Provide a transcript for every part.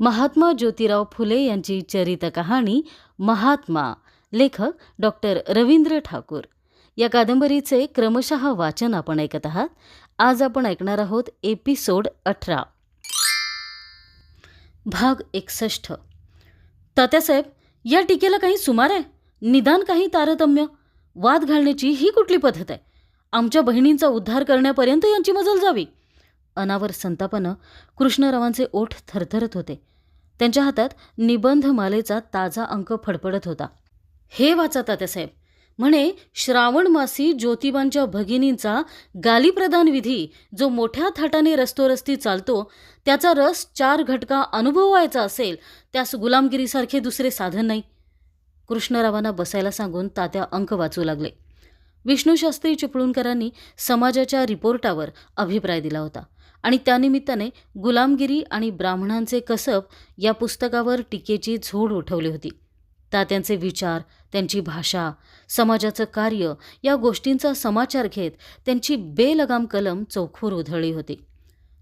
महात्मा ज्योतिराव फुले यांची चरित कहाणी महात्मा लेखक डॉक्टर रवींद्र ठाकूर. या कादंबरीचे क्रमशः वाचन आपण ऐकत आहात. आज आपण ऐकणार आहोत एपिसोड अठरा. भाग एकसष्ट. तात्यासाहेब या टीकेला काही सुमार आहे? निदान काही तारतम्य? वाद घालण्याची ही कुठली पद्धत आहे? आमच्या बहिणींचा उद्धार करण्यापर्यंत यांची मजल जावी. अनावर संतापानं कृष्णरावांचे ओठ थरथरत होते. त्यांच्या हातात निबंधमालेचा ताजा अंक फडफडत होता. हे वाचा तात्यासाहेब. म्हणे श्रावण मासी ज्योतिबांच्या भगिनींचा गालीप्रदान विधी जो मोठ्या थाटाने रस्तोरस्ती चालतो त्याचा रस चार घटका अनुभवायचा असेल त्यास गुलामगिरीसारखे दुसरे साधन नाही. कृष्णरावांना बसायला सांगून तात्या अंक वाचू लागले. विष्णूशास्त्री चिपळूणकरांनी समाजाच्या रिपोर्टावर अभिप्राय दिला होता. आणि त्यानिमित्ताने गुलामगिरी आणि ब्राह्मणांचे कसब या पुस्तकावर टीकेची झोड उठवली होती. तात्यांचे विचार त्यांची भाषा समाजाचं कार्य या गोष्टींचा समाचार घेत त्यांची बेलगाम कलम चौखोर उधळली होती.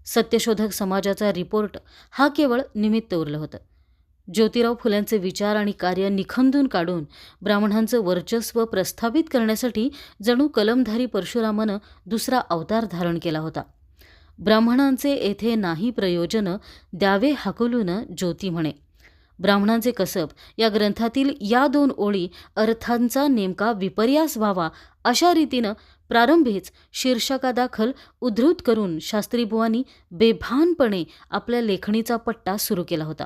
सत्यशोधक समाजाचा रिपोर्ट हा केवळ निमित्त उरलं होतं. ज्योतिराव फुल्यांचे विचार आणि कार्य निखंदून काढून ब्राह्मणांचं वर्चस्व प्रस्थापित करण्यासाठी जणू कलमधारी परशुरामानं दुसरा अवतार धारण केला होता. ब्राह्मणांचे येथे नाही प्रयोजन द्यावे हाकलून ज्योती म्हणे. ब्राह्मणांचे कसब या ग्रंथातील या दोन ओळी अर्थांचा नेमका विपर्यास व्हावा अशा रीतीनं प्रारंभीच शीर्षकादाखल उद्धृत करून शास्त्रीबुवांनी बेभानपणे आपल्या लेखणीचा पट्टा सुरू केला होता.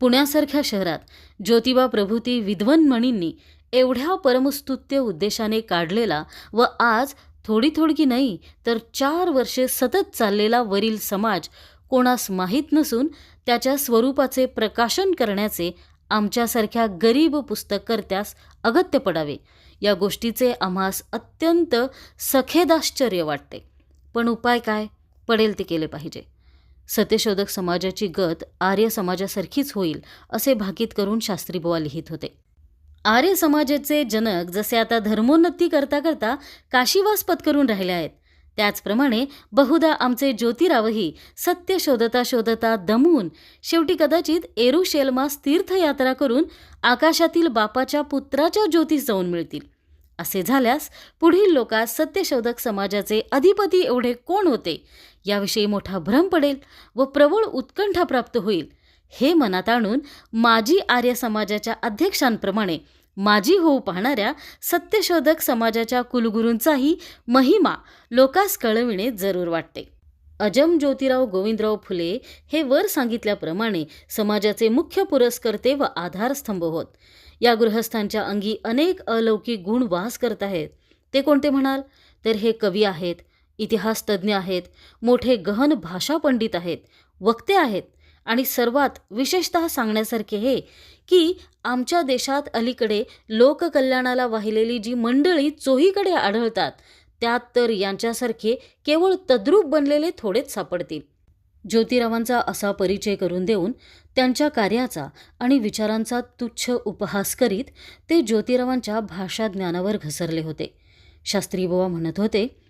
पुण्यासारख्या शहरात ज्योतिबा प्रभूती विद्वनमणींनी एवढ्या परमस्तुत्य उद्देशाने काढलेला व आज थोडी थोडकी नाही तर चार वर्षे सतत चाललेला वरील समाज कोणास माहीत नसून त्याच्या स्वरूपाचे प्रकाशन करण्याचे आमच्यासारख्या गरीब पुस्तककर्त्यास अगत्य पडावे. या गोष्टीचे आम्हास अत्यंत सखेदाश्चर्य वाटते. पण उपाय काय? पडेल ते केले पाहिजे. सत्यशोधक समाजाची गत आर्य समाजासारखीच होईल असे भाकीत करून शास्त्रीबुवा लिहित होते. आर्य समाजाचे जनक जसे आता धर्मोन्नती करता करता काशीवास पत्करून राहिले आहेत. त्याचप्रमाणे बहुधा आमचे ज्योतिरावही सत्य शोधता शोधता दमून शेवटी कदाचित एरुशेलमास तीर्थयात्रा करून आकाशातील बापाच्या पुत्राच्या ज्योतीस जाऊन मिळतील. असे झाल्यास पुढील लोकास सत्यशोधक समाजाचे अधिपती एवढे कोण होते? याविषयी मोठा भ्रम पडेल व प्रबळ उत्कंठा प्राप्त होईल. हे मनात आणून माजी आर्य समाजाच्या अध्यक्षांप्रमाणे माजी होऊ पाहणाऱ्या सत्यशोधक समाजाच्या कुलगुरूंचाही महिमा लोकास कळविणे जरूर वाटते. अजम ज्योतिराव गोविंदराव फुले हे वर सांगितल्याप्रमाणे समाजाचे मुख्य पुरस्कर्ते व आधारस्तंभ होत. या गृहस्थांच्या अंगी अनेक अलौकिक गुण वास करत आहेत. ते कोणते म्हणाल? तर हे कवी आहेत इतिहासतज्ज्ञ आहेत मोठे गहन भाषा पंडित आहेत वक्ते आहेत. आणि सर्वात विशेषतः सांगण्यासारखे हे की आमच्या देशात अलीकडे लोककल्याणाला वाहिलेली जी मंडळी चोहीकडे आढळतात त्यात तर यांच्यासारखे केवळ तद्रूप बनलेले थोडेच सापडतील. ज्योतिरावांचा असा परिचय करून देऊन त्यांच्या कार्याचा आणि विचारांचा तुच्छ उपहास करीत ते ज्योतिरावांच्या भाषा ज्ञानावर घसरले होते. शास्त्रीबुवा म्हणत होते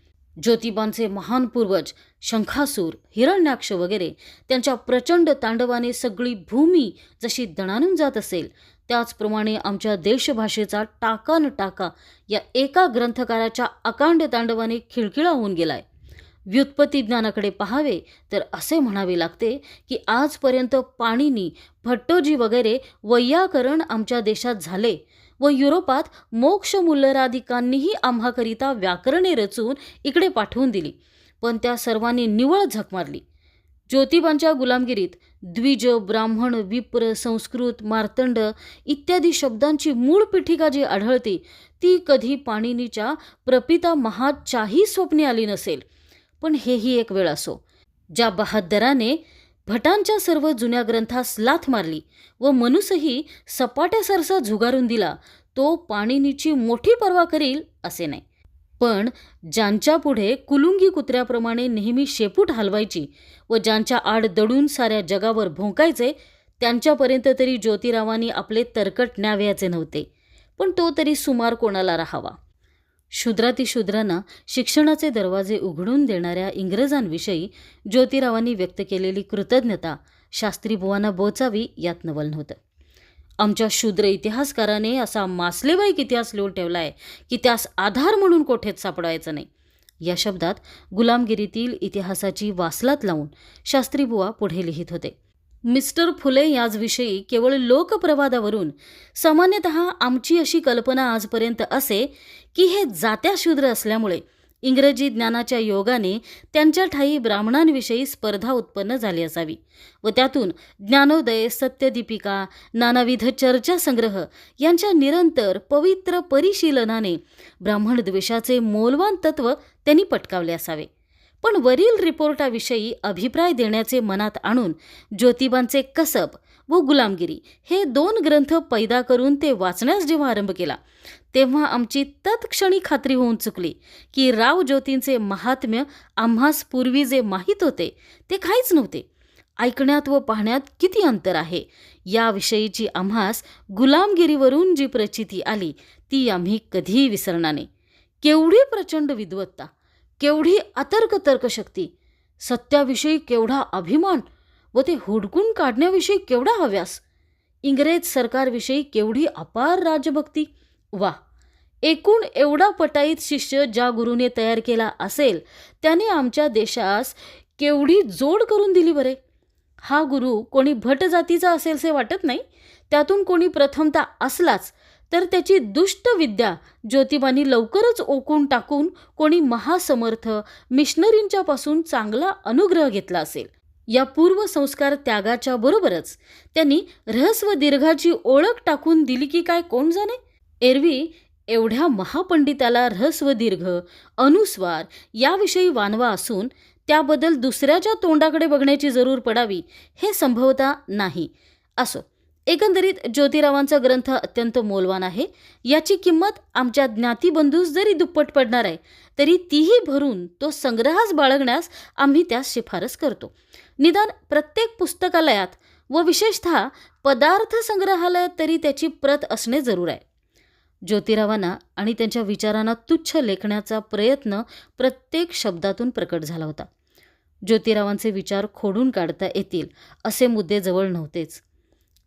ज्योतिबांचे महान पूर्वज शंखासूर हिरण्याक्ष वगैरे त्यांच्या प्रचंड तांडवाने सगळी भूमी जशी दणानून जात असेल त्याचप्रमाणे आमच्या देशभाषेचा टाका न टाका या एका ग्रंथकाराच्या अकांड तांडवाने खिळखिळा होऊन गेलाय. व्युत्पत्ती ज्ञानाकडे पाहावे तर असे म्हणावे लागते की आजपर्यंत पाणिनी भट्टोजी वगैरे वैयाकरण आमच्या देशात झाले. व युरोपात मोक्ष मुल्लराधिकांनीही आम्हाकरिता व्याकरणे रचून इकडे पाठवून दिली. पण त्या सर्वांनी निवळ झक मारली. ज्योतिबांच्या गुलामगिरीत द्विज ब्राह्मण विप्र संस्कृत मार्तंड इत्यादी शब्दांची मूळ पीठिका जी आढळते ती कधी पाणिनीच्या प्रपिता महाच्याही स्वप्ने आली नसेल. पण हेही एक वेळ असो. ज्या बहादराने भटांच्या सर्व जुन्या ग्रंथास लाथ मारली व मनुसही सपाट्यासारसा झुगारून दिला तो पाणिनीची मोठी पर्वा करील असे नाही. पण ज्यांच्या पुढे कुलुंगी कुत्र्याप्रमाणे नेहमी शेपूट हलवायची व ज्यांच्या आड दडून साऱ्या जगावर भोंकायचे त्यांच्यापर्यंत तरी ज्योतिरावांनी आपले तरकट न्यावयाचे नव्हते. पण तो तरी सुमार कोणाला राहावा. शूद्रातिशूद्रांना शिक्षणाचे दरवाजे उघडून देणाऱ्या इंग्रजांविषयी ज्योतिरावांनी व्यक्त केलेली कृतज्ञता शास्त्रीबुवांना बोचावी यात नवल नव्हतं. आमच्या शूद्र इतिहासकाराने असा मासलेबाईक इतिहास लिहून ठेवला आहे की त्यास आधार म्हणून कोठेच सापडायचं नाही. या शब्दात गुलामगिरीतील इतिहासाची वासलात लावून शास्त्रीबुवा पुढे लिहित होते. मिस्टर फुले याचविषयी केवळ लोकप्रवादावरून सामान्यतः आमची अशी कल्पना आजपर्यंत असे की हे जात्या शूद्र असल्यामुळे इंग्रजी ज्ञानाच्या योगाने त्यांच्या ठाई ब्राह्मणांविषयी स्पर्धा उत्पन्न झाली असावी व त्यातून ज्ञानोदय सत्यदीपिका नानाविध चर्चा संग्रह यांच्या निरंतर पवित्र परिशीलनाने ब्राह्मण द्वेषाचे मोलवान तत्व त्यांनी पटकावले असावे. पण वरील रिपोर्टाविषयी अभिप्राय देण्याचे मनात आणून ज्योतिबांचे कसब व गुलामगिरी हे दोन ग्रंथ पैदा करून ते वाचण्यास जेव्हा आरंभ केला तेव्हा आमची तत्क्षणी खात्री होऊन चुकली की राव ज्योतींचे महात्म्य आम्हास पूर्वी जे माहीत होते ते काहीच नव्हते. ऐकण्यात व पाहण्यात किती अंतर आहे? याविषयीची आम्हास गुलामगिरीवरून जी प्रचिती आली ती आम्ही कधीही विसरणार नाही. केवढी प्रचंड विद्वत्ता केवढी अतर्क तर्कशक्ती सत्याविषयी केवढा अभिमान व ते हुडकून काढण्याविषयी केवढा हव्यास? इंग्रज सरकारविषयी केवढी अपार राजभक्ती वा. एकूण एवढा पटाईत शिष्य ज्या गुरुने तयार केला असेल त्याने आमच्या देशास केवढी जोड करून दिली बरे. हा गुरु कोणी भट जातीचा असेलसे वाटत नाही. त्यातून कोणी प्रथमता असलाच तर त्याची दुष्ट विद्या ज्योतिबांनी लवकरच ओकून टाकून कोणी महासमर्थ मिशनरींच्यापासून चांगला अनुग्रह घेतला असेल. या पूर्वसंस्कार त्यागाच्या बरोबरच. त्यांनी रहस्व दीर्घाची ओळख टाकून दिली की काय कोण जाणे? एरवी एवढ्या महापंडिताला रहस्व दीर्घ अनुस्वार याविषयी वानवा असून त्याबद्दल दुसऱ्याच्या तोंडाकडे बघण्याची जरूर पडावी हे संभवता नाही. असो एकंदरीत ज्योतिरावांचा ग्रंथ अत्यंत मोलवान आहे. याची किंमत आमच्या ज्ञातीबंधूस जरी दुप्पट पडणार आहे तरी तीही भरून तो संग्रहास बाळगण्यास आम्ही त्यास शिफारस करतो. निदान प्रत्येक पुस्तकालयात व विशेषतः पदार्थ संग्रहालयात तरी त्याची प्रत असणे जरूर आहे. ज्योतिरावांना आणि त्यांच्या विचारांना तुच्छ लेखण्याचा प्रयत्न प्रत्येक शब्दातून प्रकट झाला होता. ज्योतिरावांचे विचार खोडून काढता येतील असे मुद्दे जवळ नव्हतेच.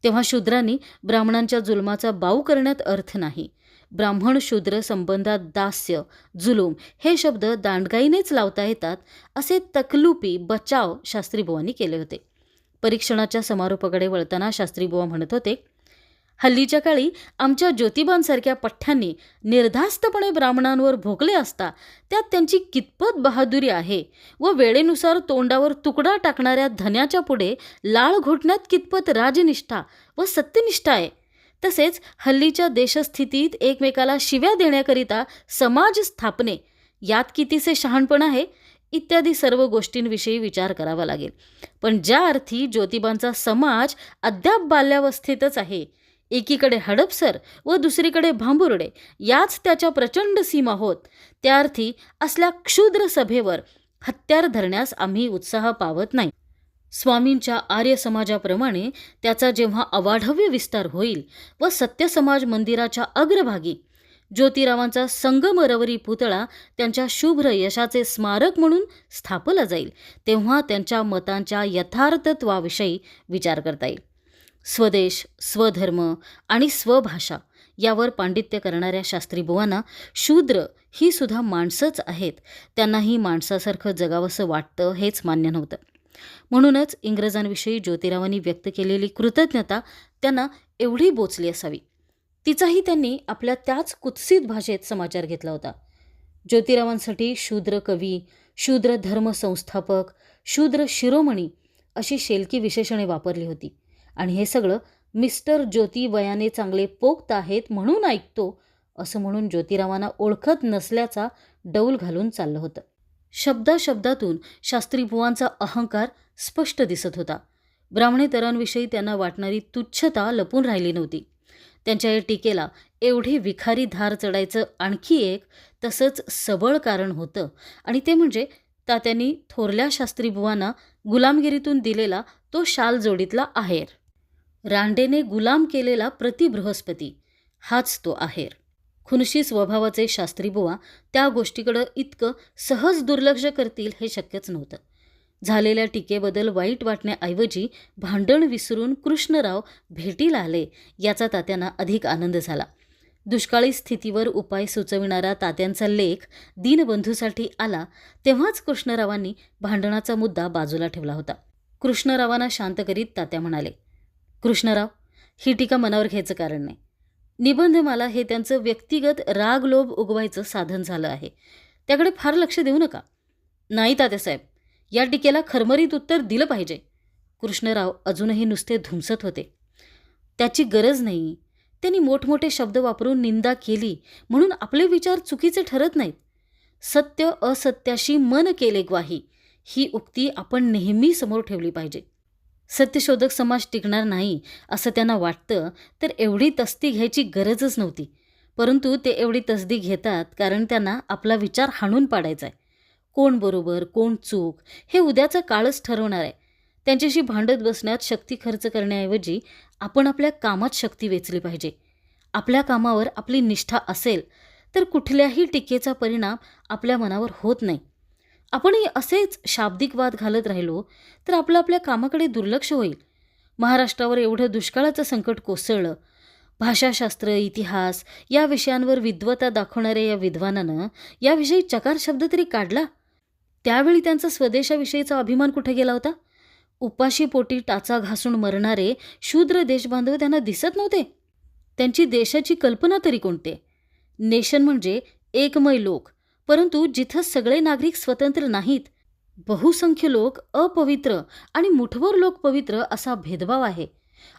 तेव्हा शूद्रांनी ब्राह्मणांच्या जुलमाचा बाऊ करण्यात अर्थ नाही. ब्राह्मण शूद्र संबंधात दास्य जुलूम हे शब्द दांडगाईनेच लावता येतात असे तकलुपी बचाव शास्त्रीबुवांनी केले होते. परीक्षणाच्या समारोपाकडे वळताना शास्त्रीबुवा म्हणत होते हल्लीच्या काळी आमच्या ज्योतिबांसारख्या पठ्ठ्यांनी निर्धास्तपणे ब्राह्मणांवर भोगले असता त्यात त्यांची कितपत बहादुरी आहे व वेळेनुसार तोंडावर तुकडा टाकणाऱ्या धन्याच्या पुढे लाळ घोटण्यात कितपत राजनिष्ठा व सत्यनिष्ठा आहे. तसेच हल्लीच्या देशस्थितीत एकमेकाला शिव्या देण्याकरिता समाज स्थापने यात कितीसे शहाणपण आहे इत्यादी सर्व गोष्टींविषयी विचार करावा लागेल. पण ज्या अर्थी ज्योतिबांचा समाज अद्याप बाल्यावस्थेतच आहे एकीकडे हडपसर व दुसरीकडे भांबुर्डे. याच त्याच्या प्रचंड सीमा होत. त्या अर्थी असल्या क्षुद्र सभेवर हत्यार धरण्यास आम्ही उत्साह पावत नाही. स्वामींच्या आर्य समाजाप्रमाणे त्याचा जेव्हा अवाढव्य विस्तार होईल व सत्यसमाज मंदिराच्या अग्रभागी ज्योतिरावांचा संगमरवरी पुतळा त्यांच्या शुभ्र यशाचे स्मारक म्हणून स्थापला जाईल तेव्हा त्यांच्या मतांच्या यथार्थत्वाविषयी विचार करता येईल. स्वदेश स्वधर्म आणि स्वभाषा यावर पांडित्य करणाऱ्या शास्त्रीबुवांना शूद्र ही सुद्धा माणसंच आहेत. त्यांनाही माणसासारखं जगावंसं वाटतं हेच मान्य नव्हतं. म्हणूनच इंग्रजांविषयी ज्योतिरावांनी व्यक्त केलेली कृतज्ञता त्यांना एवढी बोचली असावी. तिचाही त्यांनी आपल्या त्याच कुत्सित भाषेत समाचार घेतला होता. ज्योतिरावांसाठी शूद्र कवी शूद्र धर्म संस्थापक शूद्र शिरोमणी अशी शेलकी विशेषणे वापरली होती. आणि हे सगळं मिस्टर ज्योती वयाने चांगले पोक्त आहेत म्हणून ऐकतो असं म्हणून ज्योतिरावांना ओळखत नसल्याचा डौल घालून चाललं होतं. शब्दाशब्दातून शास्त्रीबुवांचा अहंकार स्पष्ट दिसत होता. ब्राह्मणेतरांविषयी त्यांना वाटणारी तुच्छता लपून राहिली नव्हती. त्यांच्या या टीकेला एवढी विखारी धार चढायचं आणखी एक तसंच सबळ कारण होतं आणि ते म्हणजे तात्यांनी थोरल्या शास्त्रीबुवांना गुलामगिरीतून दिलेला तो शाल जोडीतला आहेर. रांडेने गुलाम केलेला प्रतिबृहस्पती हाच तो आहेर. खुनशी स्वभावाचे शास्त्री बुवा त्या गोष्टीकडं इतकं सहज दुर्लक्ष करतील हे शक्यच नव्हतं. झालेल्या टीकेबद्दल वाईट वाटण्याऐवजी भांडण विसरून कृष्णराव भेटीला आले याचा तात्यांना अधिक आनंद झाला. दुष्काळी स्थितीवर उपाय सुचविणारा तात्यांचा लेख दीनबंधूसाठी आला तेव्हाच कृष्णरावांनी भांडणाचा मुद्दा बाजूला ठेवला होता. कृष्णरावांना शांत करीत तात्या म्हणाले कृष्णराव ही टीका मनावर घ्यायचं कारण नाही. निबंधमाला हे त्यांचं व्यक्तिगत रागलोभ उगवायचं साधन झालं आहे. त्याकडे फार लक्ष देऊ नका. नाही तात्यासाहेब या टीकेला खरमरीत उत्तर दिलं पाहिजे. कृष्णराव अजूनही नुसते धुमसत होते. त्याची गरज नाही. त्यांनी मोठमोठे शब्द वापरून निंदा केली म्हणून आपले विचार चुकीचे ठरत नाहीत. सत्य असत्याशी मन केले ग्वाही ही उक्ती आपण नेहमी समोर ठेवली पाहिजे. सत्यशोधक समाज टिकणार नाही असं त्यांना वाटतं तर एवढी तस्ती घ्यायची गरजच नव्हती. परंतु ते एवढी तसदी घेतात कारण त्यांना आपला विचार हाणून पाडायचा आहे कोण बरोबर कोण चूक हे उद्याचं काळच ठरवणार आहे. त्यांच्याशी भांडत बसण्यात शक्ती खर्च करण्याऐवजी आपण आपल्या कामात शक्ती वेचली पाहिजे. आपल्या कामावर आपली निष्ठा असेल तर कुठल्याही टीकेचा परिणाम आपल्या मनावर होत नाही. आपणही असेच शाब्दिक वाद घालत राहिलो तर आपलं आपल्या कामाकडे दुर्लक्ष होईल. महाराष्ट्रावर एवढं दुष्काळाचं संकट कोसळलं. भाषाशास्त्र इतिहास या विषयांवर विद्वता दाखवणाऱ्या या विद्वानानं याविषयी चकार शब्द तरी काढला. त्यावेळी त्यांचा स्वदेशाविषयीचा अभिमान कुठे गेला होता? उपाशी पोटी टाचा घासून मरणारे शूद्र देशबांधव त्यांना दिसत नव्हते. त्यांची देशाची कल्पना तरी कोणते? नेशन म्हणजे एकमय लोक. परंतु जिथं सगळे नागरिक स्वतंत्र नाहीत बहुसंख्य लोक अपवित्र आणि मुठभर लोक पवित्र असा भेदभाव आहे.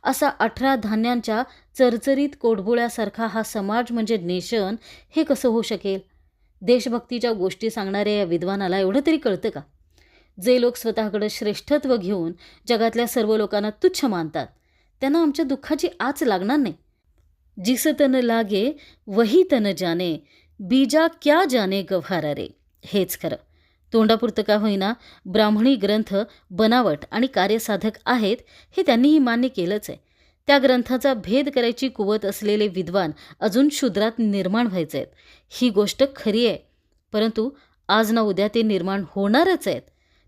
असा अठरा धान्यांच्या चरचरीत कोडबोळ्यासारखा हा समाज म्हणजे नेशन हे कसं होऊ शकेल? देशभक्तीच्या गोष्टी सांगणाऱ्या या विद्वानाला एवढं तरी कळतं का? जे लोक स्वतःकडं श्रेष्ठत्व घेऊन जगातल्या सर्व लोकांना तुच्छ मानतात त्यांना आमच्या दुःखाची आच लागणार नाही. जिस तन लागे वही तन जाने बीजा क्या जाने गव्हारा रे? हेच खरं. तोंडापुरतं का होईना ब्राह्मणी ग्रंथ बनावट आणि कार्यसाधक आहेत हे त्यांनीही मान्य केलंच आहे. त्या ग्रंथाचा भेद करायची कुवत असलेले विद्वान अजून शूद्रात निर्माण व्हायचे आहेत. ही गोष्ट खरी आहे. परंतु आज ना उद्या ते निर्माण होणारच आहेत.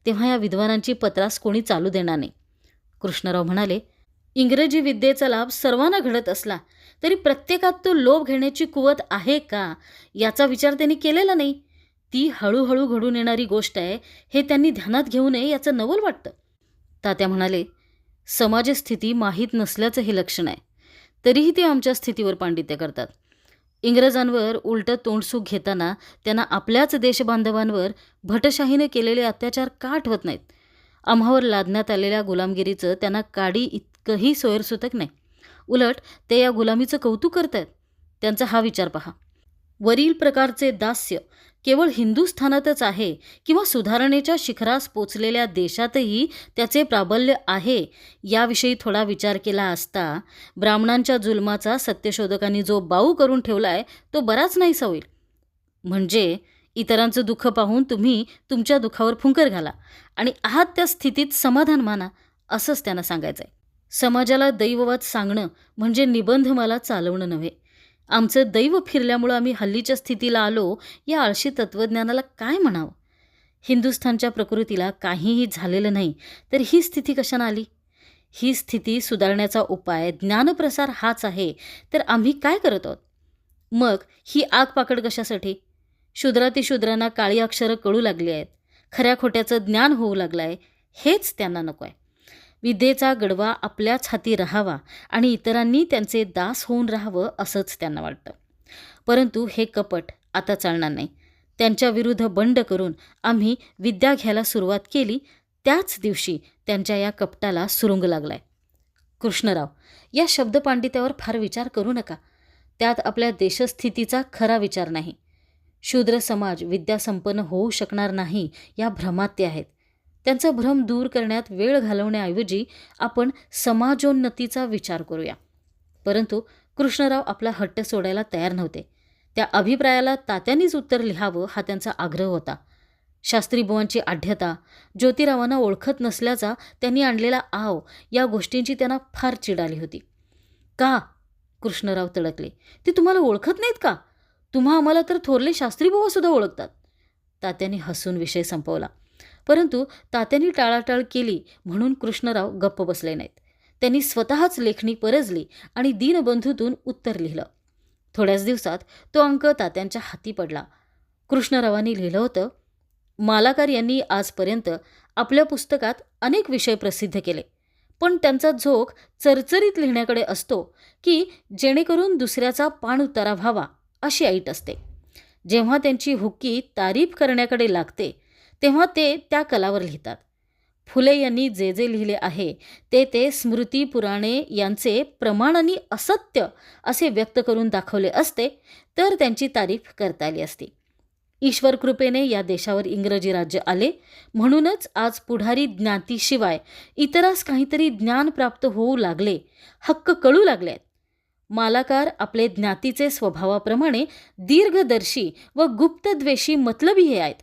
तेव्हा या विद्वानांची पत्रास कोणी चालू देणार नाही. कृष्णराव म्हणाले इंग्रजी विद्येचा लाभ सर्वांना घडत असला. तरी प्रत्येकात तो लोभ घेण्याची कुवत आहे का? याचा विचार त्यांनी केलेला नाही. ती हळूहळू घडून येणारी गोष्ट आहे हे त्यांनी ध्यानात घेऊ नये याचं नवल वाटतं. तात्या म्हणाले समाजस्थिती माहीत नसल्याचं हे लक्षण आहे. तरीही ते आमच्या स्थितीवर पांडित्य करतात. इंग्रजांवर उलटं तोंडसूक घेताना त्यांना आपल्याच देशबांधवांवर भटशाहीने केलेले अत्याचार का आठवत नाहीत? आम्हावर लादण्यात आलेल्या गुलामगिरीचं त्यांना काडी इतकंही सोयरसुतक नाही. उलट ते या गुलामीचं कौतुक करतायत त्यांचा हा विचार पहा. वरील प्रकारचे दास्य केवळ हिंदुस्थानातच आहे किंवा सुधारणेच्या शिखरास पोचलेल्या देशातही त्याचे प्राबल्य आहे याविषयी थोडा विचार केला असता ब्राह्मणांच्या जुलमाचा सत्यशोधकांनी जो बाऊ करून ठेवलाय तो बराच नाहीसा होईल. म्हणजे इतरांचं दुःख पाहून तुम्ही तुमच्या दुःखावर फुंकर घाला आणि आहात त्या स्थितीत समाधान माना असंच त्यांना सांगायचं आहे समाजाला दैववाद सांगणं म्हणजे निबंध मला चालवणं नव्हे. आमचं दैव फिरल्यामुळं आम्ही हल्लीच्या स्थितीला आलो या आळशी तत्त्वज्ञानाला काय म्हणावं? हिंदुस्थानच्या प्रकृतीला काहीही झालेलं नाही तर ही स्थिती कशानं आली? ही स्थिती सुधारण्याचा उपाय ज्ञानप्रसार हाच आहे तर आम्ही काय करत आहोत? मग ही आग पाकड कशासाठी? शूद्रातिशूद्रांना काळी अक्षरं कळू लागली आहेत खऱ्या खोट्याचं ज्ञान होऊ लागलं आहे हेच त्यांना नको आहे. विद्येचा गडवा आपल्याच हाती राहावा आणि इतरांनी त्यांचे दास होऊन राहावं असंच त्यांना वाटतं. परंतु हे कपट आता चालणार नाही. त्यांच्या विरुद्ध बंड करून आम्ही विद्या घ्यायला सुरुवात केली त्याच दिवशी त्यांच्या या कपटाला सुरुंग लागलाय. कृष्णराव या शब्दपांडित्यावर फार विचार करू नका. त्यात आपल्या देशस्थितीचा खरा विचार नाही. शूद्र समाज विद्यासंपन्न होऊ शकणार नाही या भ्रमात ते आहेत. त्यांचा भ्रम दूर करण्यात वेळ घालवण्याऐवजी आपण समाजोन्नतीचा विचार करूया. परंतु कृष्णराव आपला हट्ट सोडायला तयार नव्हते. त्या अभिप्रायाला तात्यांनीच उत्तर लिहावं हा त्यांचा आग्रह होता. शास्त्रीबुवांची आढ्यता ज्योतिरावांना ओळखत नसल्याचा त्यांनी आणलेला आव या गोष्टींची त्यांना फार चिड आली होती. का? कृष्णराव तडकले. ते तुम्हाला ओळखत नाहीत का? तुम्हा आम्हाला तर थोरले शास्त्री सुद्धा ओळखतात. तात्यांनी हसून विषय संपवला. परंतु तात्यांनी टाळाटाळ केली म्हणून कृष्णराव गप्प बसले नाहीत. त्यांनी स्वतःच लेखणी परजली आणि दीनबंधूतून उत्तर लिहिलं. थोड्याच दिवसात तो अंक तात्यांच्या हाती पडला. कृष्णरावांनी लिहिलं होतं मालाकार यांनी आजपर्यंत आपल्या पुस्तकात अनेक विषय प्रसिद्ध केले पण त्यांचा झोक चरचरीत लिहिण्याकडे असतो की जेणेकरून दुसऱ्याचा पाण उतारा व्हावा अशी ऐट असते. जेव्हा त्यांची हुक्की तारीफ करण्याकडे लागते तेव्हा ते त्या कलावर लिहितात. फुले यांनी जे जे लिहिले आहे ते ते स्मृती पुराणे यांचे प्रमाणाने असत्य असे व्यक्त करून दाखवले असते तर त्यांची तारीफ करता आली असती. ईश्वर कृपेने या देशावर इंग्रजी राज्य आले म्हणूनच आज पुढारी ज्ञातीशिवाय इतरास काहीतरी ज्ञान प्राप्त होऊ लागले हक्क कळू लागले मालाकार आपले ज्ञातीचे स्वभावाप्रमाणे दीर्घदर्शी व गुप्तद्वेषी मतलबी हे आहेत.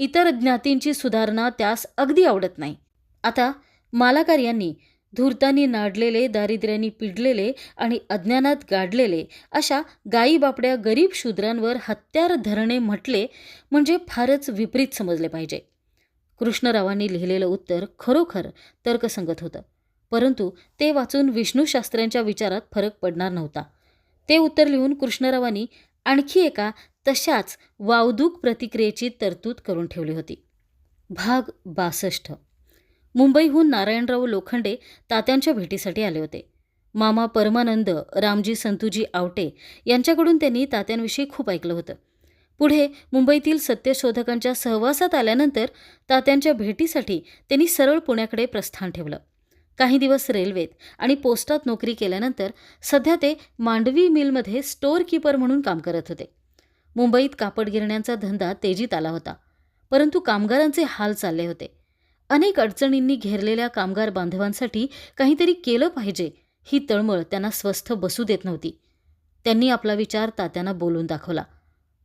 इतर ज्ञातींची सुधारणा त्यास अगदी आवडत नाही. आता मालाकार यांनी धूर्तांनी नाडलेले दारिद्र्याने पिडलेले आणि अज्ञानात गाडलेले अशा गायीबापड्या गरीब शूद्रांवर हत्यार धरणे म्हटले म्हणजे फारच विपरीत समजले पाहिजे. कृष्णरावांनी लिहिलेलं उत्तर खरोखर तर्कसंगत होतं. परंतु ते वाचून विष्णूशास्त्र्यांच्या विचारात फरक पडणार नव्हता. ते उत्तर लिहून कृष्णरावांनी आणखी एका तशाच वावदूक प्रतिक्रियेची तरतूद करून ठेवली होती. भाग बासष्ट. मुंबईहून नारायणराव लोखंडे तात्यांच्या भेटीसाठी आले होते. मामा परमानंद रामजी संतूजी आवटे यांच्याकडून त्यांनी तात्यांविषयी खूप ऐकलं होतं. पुढे मुंबईतील सत्यशोधकांच्या सहवासात आल्यानंतर तात्यांच्या भेटीसाठी त्यांनी सरळ पुण्याकडे प्रस्थान ठेवलं. काही दिवस रेल्वेत आणि पोस्टात नोकरी केल्यानंतर सध्या ते मांडवी मिलमध्ये स्टोअर किपर म्हणून काम करत होते. मुंबईत कापड गिरण्यांचा धंदा तेजीत आला होता परंतु कामगारांचे हाल चालले होते. अनेक अडचणींनी घेरलेल्या कामगार बांधवांसाठी काहीतरी केलं पाहिजे ही तळमळ त्यांना स्वस्थ बसू देत नव्हती. त्यांनी आपला विचार तात्यांना बोलून दाखवला.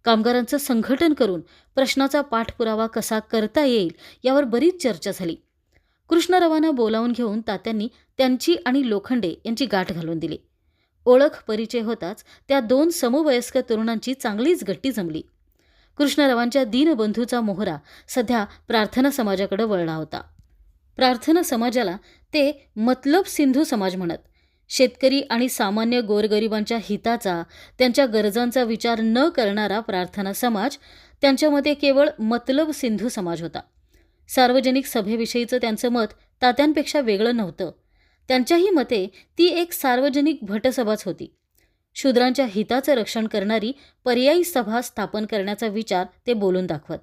कामगारांचं संघटन करून प्रश्नाचा पाठपुरावा कसा करता येईल यावर बरीच चर्चा झाली. कृष्णरावांना बोलावून घेऊन तात्यांनी त्यांची आणि लोखंडे यांची गाठ घालून दिली. ओळख परिचय होताच त्या दोन समवयस्क तरुणांची चांगलीच गट्टी जमली. कृष्णरावांच्या दीनबंधूचा मोहरा सध्या प्रार्थना समाजाकडे वळला होता. प्रार्थना समाजाला ते मतलब सिंधू समाज म्हणत. शेतकरी आणि सामान्य गोरगरिबांच्या हिताचा त्यांच्या गरजांचा विचार न करणारा प्रार्थना समाज त्यांच्यामध्ये केवळ मतलब सिंधू समाज होता. सार्वजनिक सभेविषयीचं त्यांचं मत तात्यांपेक्षा वेगळं नव्हतं. त्यांच्याही मते ती एक सार्वजनिक भटसभाच होती. शूद्रांच्या हिताचं रक्षण करणारी पर्यायी सभा स्थापन करण्याचा विचार ते बोलून दाखवत.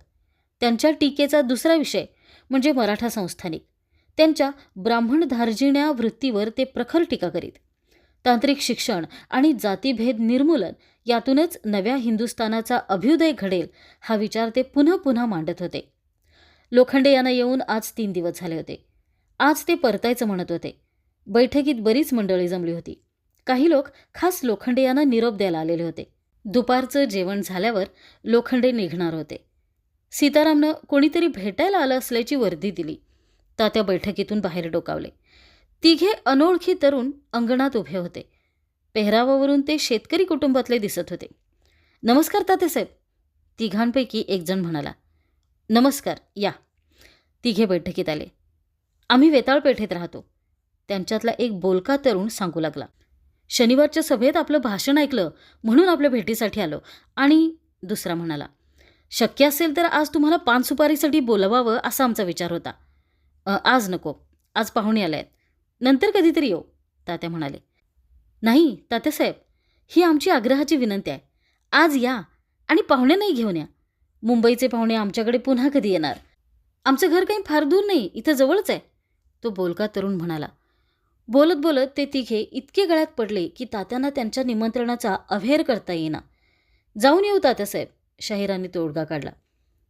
त्यांच्या टीकेचा दुसरा विषय म्हणजे मराठा संस्थानिक. त्यांच्या ब्राह्मण धार्जिण्या वृत्तीवर ते प्रखर टीका करीत. तांत्रिक शिक्षण आणि जातीभेद निर्मूलन यातूनच नव्या हिंदुस्थानाचा अभ्युदय घडेल हा विचार ते पुन्हा पुन्हा मांडत होते. लोखंडे यांना येऊन आज तीन दिवस झाले होते. आज ते परतायचं म्हणत होते. बैठकीत बरीच मंडळी जमली होती. काही लोक खास लोखंडे यांना निरोप द्यायला आलेले होते. दुपारचं जेवण झाल्यावर लोखंडे निघणार होते. सीतारामनं कोणीतरी भेटायला आलं असल्याची वर्दी दिली. तात्या बैठकीतून बाहेर डोकावले. तिघे अनोळखी तरुण अंगणात उभे होते. पेहरावावरून ते शेतकरी कुटुंबातले दिसत होते. नमस्कार तातेसाहेब तिघांपैकी एकजण म्हणाला नमस्कार या. तिघे बैठकीत आले. आम्ही वेताळपेठेत राहतो. त्यांच्यातला एक बोलका तरुण सांगू लागला. शनिवारच्या सभेत आपलं भाषण ऐकलं म्हणून आपल्या भेटीसाठी आलो आणि दुसरा म्हणाला शक्य असेल तर आज तुम्हाला पान सुपारीसाठी बोलवावं असा आमचा विचार होता. आज नको. आज पाहुणे आले आहेत नंतर कधीतरी येऊ तात्या म्हणाले. नाही तात्यासाहेब. ही आमची आग्रहाची विनंती आहे. आज या आणि पाहुण्यांनाही घेऊन या. मुंबईचे पाहुणे आमच्याकडे पुन्हा कधी येणार? आमचं घर काही फार दूर नाही इथं जवळच आहे. तो बोलका तरुण म्हणाला. बोलत बोलत ते तिघे इतके गळ्यात पडले की तात्यांना त्यांच्या निमंत्रणाचा अव्हेर करता येईना. जाऊन येऊ तात्यासाहेब शाहिरांनी तोडगा काढला.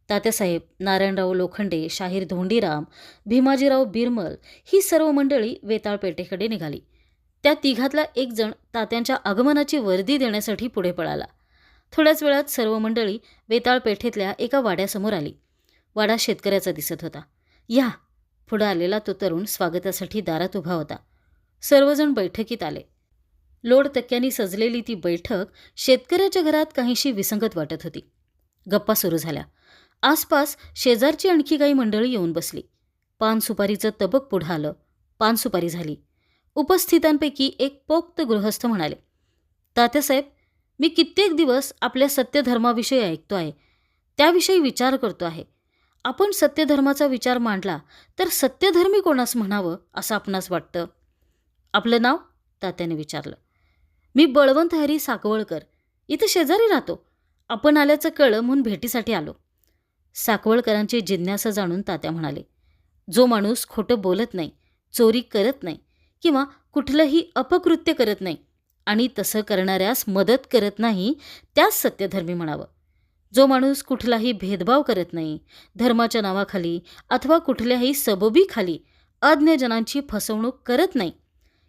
तात्यासाहेब नारायणराव लोखंडे शाहीर धोंडीराम भीमाजीराव बिरमल ही सर्व मंडळी वेताळपेठेकडे निघाली. त्या तिघातला एक जण तात्यांच्या आगमनाची वर्दी देण्यासाठी पुढे पळाला. थोड्याच वेळात सर्व मंडळी वेताळ पेठेतल्या एका वाड्यासमोर आली. वाडा शेतकऱ्याचा दिसत होता. या. पुढं आलेला तो तरुण स्वागतासाठी दारात उभा होता. सर्वजण बैठकीत आले. लोड तक्क्यांनी सजलेली ती बैठक शेतकऱ्याच्या घरात काहीशी विसंगत वाटत होती. गप्पा सुरू झाल्या. आसपास शेजारची आणखी काही मंडळी येऊन बसली. पान सुपारीचं तबक पुढं आलं. पान सुपारी झाली. उपस्थितांपैकी एक पोक्त गृहस्थ म्हणाले तात्यासाहेब मी कित्येक दिवस आपल्या सत्यधर्माविषयी ऐकतो आहे. त्याविषयी विचार करतो आहे. आपण सत्यधर्माचा विचार मांडला तर सत्यधर्मी कोणास म्हणावं असं आपणास वाटतं? आपलं नाव? तात्याने विचारलं. मी बळवंत हरी साकवळकर. इथं शेजारी राहतो. आपण आल्याचं कळलं म्हणून भेटीसाठी आलो. साकवळकरांची जिज्ञासा जाणून तात्या म्हणाले जो माणूस खोटं बोलत नाही चोरी करत नाही किंवा कुठलंही अपकृत्य करत नाही आणि तसं करणाऱ्यास मदत करत नाही त्यास सत्यधर्मी म्हणावं. जो माणूस कुठलाही भेदभाव करत नाही धर्माच्या नावाखाली अथवा कुठल्याही सबबीखाली अज्ञजनांची फसवणूक करत नाही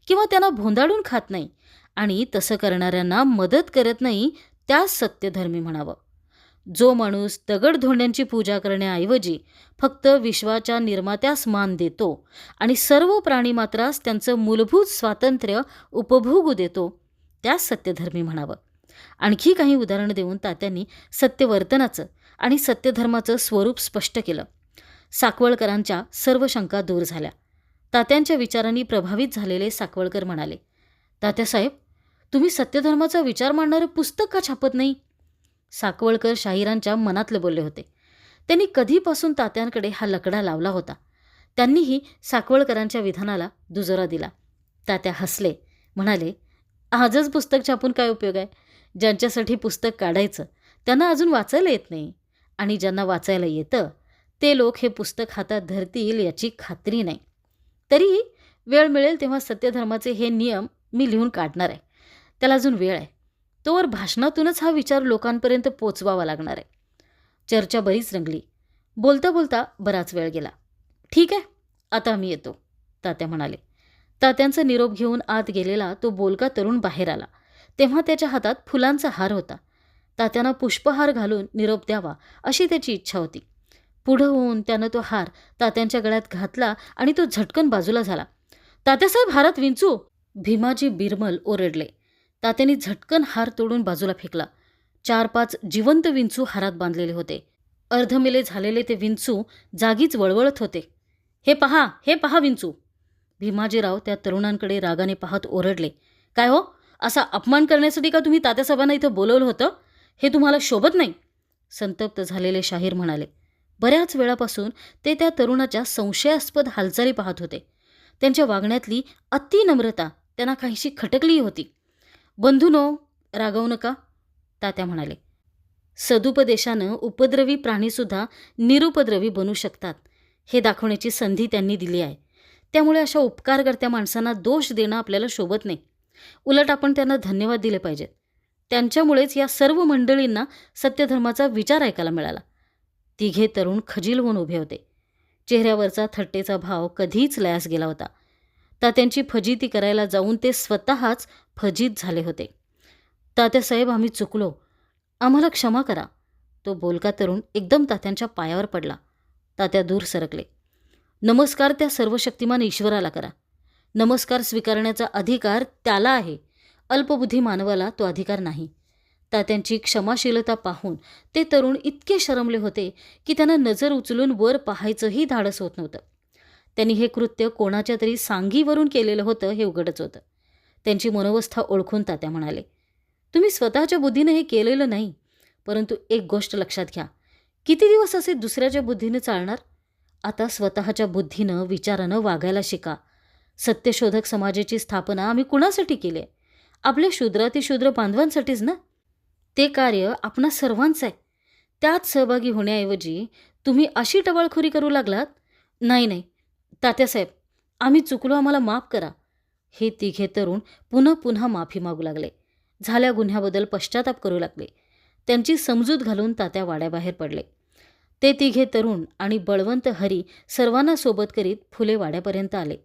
किंवा त्यांना भोंदाडून खात नाही आणि तसं करणाऱ्यांना मदत करत नाही त्यास सत्यधर्मी म्हणावं. जो माणूस दगडधोंड्यांची पूजा करण्याऐवजी फक्त विश्वाच्या निर्मात्यास मान देतो आणि सर्व प्राणीमात्रास त्यांचं मूलभूत स्वातंत्र्य उपभोगू देतो त्यास सत्यधर्मी म्हणावं. आणखी काही उदाहरणं देऊन तात्यांनी सत्यवर्तनाचं आणि सत्यधर्माचं स्वरूप स्पष्ट केलं. साकवळकरांच्या सर्व शंका दूर झाल्या. तात्यांच्या विचारांनी प्रभावित झालेले साकवळकर म्हणाले तात्यासाहेब तुम्ही सत्यधर्माचा विचार मांडणारं पुस्तक का छापत नाही? साकवळकर शाहिरांच्या मनातलं बोलले होते. त्यांनी कधीपासून तात्यांकडे हा लकडा लावला होता. त्यांनीही साकवळकरांच्या विधानाला दुजोरा दिला. तात्या हसले म्हणाले आजच पुस्तक छापून काय उपयोग आहे? ज्यांच्यासाठी पुस्तक काढायचं त्यांना अजून वाचायला येत नाही. आणि ज्यांना वाचायला येतं ते लोक हे पुस्तक हातात धरतील याची खात्री नाही. तरीही वेळ मिळेल तेव्हा सत्यधर्माचे हे नियम मी लिहून काढणार आहे. त्याला अजून वेळ आहे. तोवर भाषणातूनच हा विचार लोकांपर्यंत पोचवावा लागणार आहे. चर्चा बरीच रंगली. बोलता बोलता बराच वेळ गेला. ठीक आहे आता आम्ही येतो तात्या म्हणाले. तात्यांचा निरोप घेऊन आत गेलेला तो बोलका तरुण बाहेर आला. तेव्हा त्याच्या हातात फुलांचा हार होता. तात्यांना पुष्पहार घालून निरोप द्यावा अशी त्याची इच्छा होती. पुढं होऊन त्यानं तो हार तात्यांच्या गळ्यात घातला आणि तो झटकन बाजूला झाला. तात्यासाहेब हारात विंचू! भीमाजी बिरमल ओरडले. तात्यांनी झटकन हार तोडून बाजूला फेकला. चार पाच जिवंत विंचू हारात बांधलेले होते. अर्धमेले झालेले ते विंचू जागीच वळवळत होते. हे पहा हे पहा विंचू! भीमाजीराव त्या तरुणांकडे रागाने पाहत ओरडले. काय हो? असा अपमान करण्यासाठी का तुम्ही तात्यासाहेबांना इथं बोलवलं होतं? हे तुम्हाला शोभत नाही. संतप्त झालेले शाहीर म्हणाले. बऱ्याच वेळापासून ते त्या तरुणाच्या संशयास्पद हालचाली पाहत होते. त्यांच्या वागण्यातली अतिनम्रता त्यांना काहीशी खटकली होती. बंधूनो रागवू नका तात्या म्हणाले. सदुपदेशानं उपद्रवी प्राणीसुद्धा निरुपद्रवी बनू शकतात हे दाखवण्याची संधी त्यांनी दिली आहे. त्यामुळे अशा उपकारकर्त्या माणसांना दोष देणं आपल्याला शोभत नाही. उलट आपण त्यांना धन्यवाद दिले पाहिजेत. त्यांच्यामुळेच या सर्व मंडळींना सत्यधर्माचा विचार ऐकायला मिळाला. तिघे तरुण खजील होऊन उभे होते. चेहऱ्यावरचा थट्टेचा भाव कधीच लयास गेला होता. तात्यांची फजिती करायला जाऊन ते स्वतःच फजित झाले होते. तात्यासाहेब आम्ही चुकलो. आम्हाला क्षमा करा. तो बोलका तरुण एकदम तात्यांच्या पायावर पडला. तात्या दूर सरकले. नमस्कार त्या सर्वशक्तिमान ईश्वराला करा. नमस्कार स्वीकारण्याचा अधिकार त्याला आहे. अल्पबुद्धी मानवाला तो अधिकार नाही. तात्यांची क्षमाशीलता पाहून ते तरुण इतके शरमले होते की त्यांना नजर उचलून वर पाहायचंही धाडस होत नव्हतं. त्यांनी हे कृत्य कोणाच्या तरी सांगीवरून केलेलं होतं हे उघडच होतं. त्यांची मनोवस्था ओळखून तात्या म्हणाले तुम्ही स्वतःच्या बुद्धीनं हे केलेलं नाही परंतु एक गोष्ट लक्षात घ्या. किती दिवस असे दुसऱ्याच्या बुद्धीनं चालणार? आता स्वतःच्या बुद्धीनं विचारानं वागायला शिका. सत्यशोधक समाजाची स्थापना आम्ही कुणासाठी केली आहे? आपल्या शूद्रातिशूद्र बांधवांसाठीच ना? ते कार्य आपणा सर्वांचं आहे. त्यात सहभागी होण्याऐवजी तुम्ही अशी टवाळखोरी करू लागलात? नाही नाही. तात्यासाहेब आम्ही चुकलो आम्हाला माफ करा. हे तिघे तरुण पुन्हा पुन्हा माफी मागू लागले. झाल्या गुन्ह्याबद्दल पश्चाताप करू लागले. त्यांची समजूत घालून तात्या वाड्याबाहेर पडले. ते तिघे तरुण आणि बळवंत हरी सर्वांना सोबत करीत फुले वाड्यापर्यंत आले.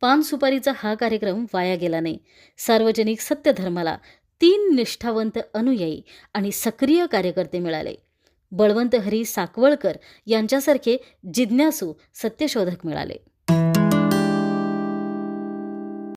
पान सुपारीचा हा कार्यक्रम वाया गेला नाही. सार्वजनिक सत्यधर्माला तीन निष्ठावंत अनुयायी आणि सक्रिय कार्यकर्ते मिळाले. बळवंत हरी साकवळकर यांच्यासारखे जिज्ञासू सत्यशोधक मिळाले.